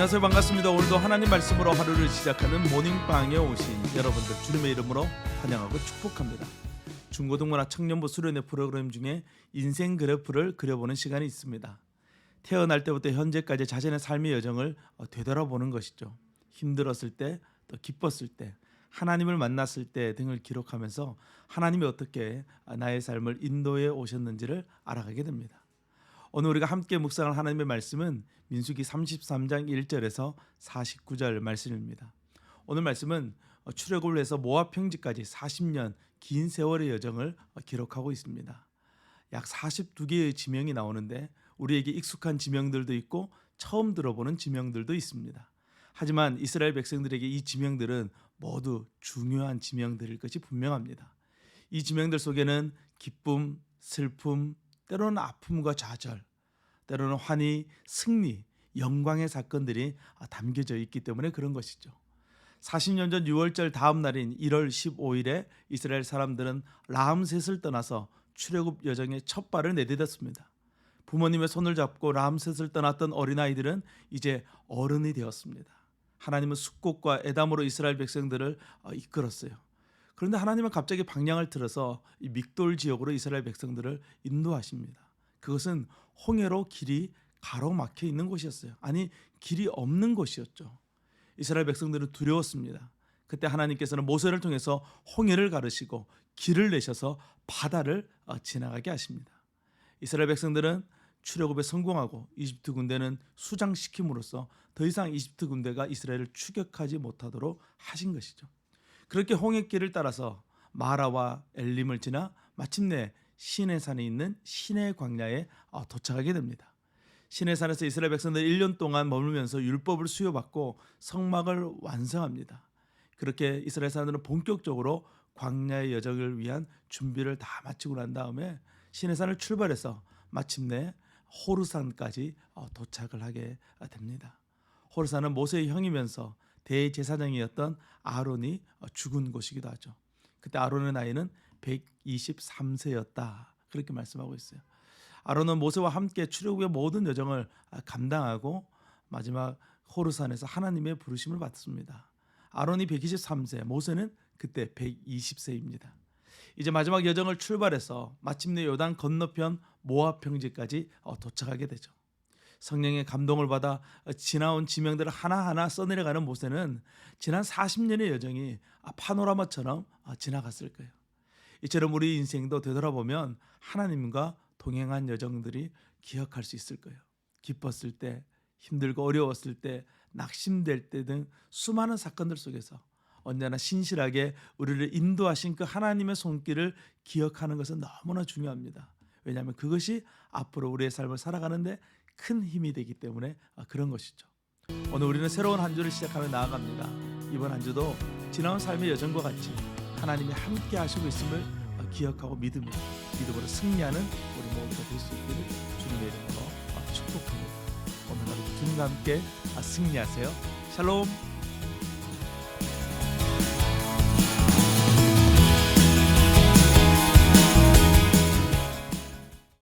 안녕하세요 반갑습니다. 오늘도 하나님 말씀으로 하루를 시작하는 모닝방에 오신 여러분들 주님의 이름으로 환영하고 축복합니다. 중고등부나 청년부 수련회 프로그램 중에 인생 그래프를 그려보는 시간이 있습니다. 태어날 때부터 현재까지 자신의 삶의 여정을 어, 되돌아보는 것이죠. 힘들었을 때 또 기뻤을 때 하나님을 만났을 때 등을 기록하면서 하나님이 어떻게 나의 삶을 인도해 오셨는지를 알아가게 됩니다 오늘 우리가 함께 묵상할 하나님의 말씀은 민수기 33장 1절에서 49절 말씀입니다. 오늘 말씀은 출애굽을 해서 모압 평지까지 40년 긴 세월의 여정을 기록하고 있습니다. 약 42개의 지명이 나오는데 우리에게 익숙한 지명들도 있고 처음 들어보는 지명들도 있습니다. 하지만 이스라엘 백성들에게 이 지명들은 모두 중요한 지명들일 것이 분명합니다. 이 지명들 속에는 기쁨, 슬픔, 때로는 아픔과 좌절, 때로는 환희, 승리, 영광의 사건들이 담겨져 있기 때문에 그런 것이죠. 40년 전 6월절 다음 날인 1월 15일에 이스라엘 사람들은 라암셋을 떠나서 출애굽 여정의 첫 발을 내디뎠습니다. 부모님의 손을 잡고 라암셋을 떠났던 어린아이들은 이제 어른이 되었습니다. 하나님은 숙곡과 애담으로 이스라엘 백성들을 어, 이끌었어요. 그런데 하나님은 갑자기 방향을 틀어서 이 믹돌 지역으로 이스라엘 백성들을 인도하십니다. 그것은 홍해로 길이 가로막혀 있는 곳이었어요. 아니 길이 없는 곳이었죠. 이스라엘 백성들은 두려웠습니다. 그때 하나님께서는 모세를 통해서 홍해를 가르시고 길을 내셔서 바다를 어, 지나가게 하십니다. 이스라엘 백성들은 출애굽에 성공하고 이집트 군대는 수장시킴으로써 더 이상 이집트 군대가 이스라엘을 추격하지 못하도록 하신 것이죠. 그렇게 홍해길을 따라서 마라와 엘림을 지나 마침내 시내산에 있는 시내 광야에 어, 도착하게 됩니다. 시내산에서 이스라엘 백성들 1년 동안 머물면서 율법을 수여받고 성막을 완성합니다. 그렇게 이스라엘 사람들은 본격적으로 광야의 여정을 위한 준비를 다 마치고 난 다음에 시내산을 출발해서 마침내 호르산까지 어, 도착을 하게 됩니다. 호르산은 모세의 형이면서 대제사장이었던 아론이 어, 죽은 곳이기도 하죠. 그때 아론의 나이는 123세였다. 그렇게 말씀하고 있어요. 아론은 모세와 함께 출애굽의 모든 여정을 아, 감당하고 마지막 호르산에서 하나님의 부르심을 받습니다. 아론이 123세, 모세는 그때 120세입니다. 이제 마지막 여정을 출발해서 마침내 요단 건너편 모압 평지까지 어, 도착하게 되죠. 성령의 감동을 받아 지나온 지명들을 하나하나 써내려가는 모세는 지난 40년의 여정이 아, 파노라마처럼 어, 지나갔을 거예요. 이처럼 우리 인생도 되돌아보면 하나님과 동행한 여정들이 기억할 수 있을 거예요. 기뻤을 때, 힘들고 어려웠을 때, 낙심될 때 등 수많은 사건들 속에서 언제나 신실하게 우리를 인도하신 그 하나님의 손길을 기억하는 것은 너무나 중요합니다. 왜냐하면 그것이 앞으로 우리의 삶을 살아가는데 큰 힘이 되기 때문에 그런 것이죠. 오늘 우리는 새로운 한 주를 시작하며 나아갑니다. 이번 한 주도 지나온 삶의 여정과 같이 하나님이 함께 하시고 있음을 기억하고 믿으며 믿음으로 승리하는 우리 모두가 될 수 있기를 주님의 이름으로 축복합니다. 오늘 하루 주님과 함께 승리하세요. 샬롬.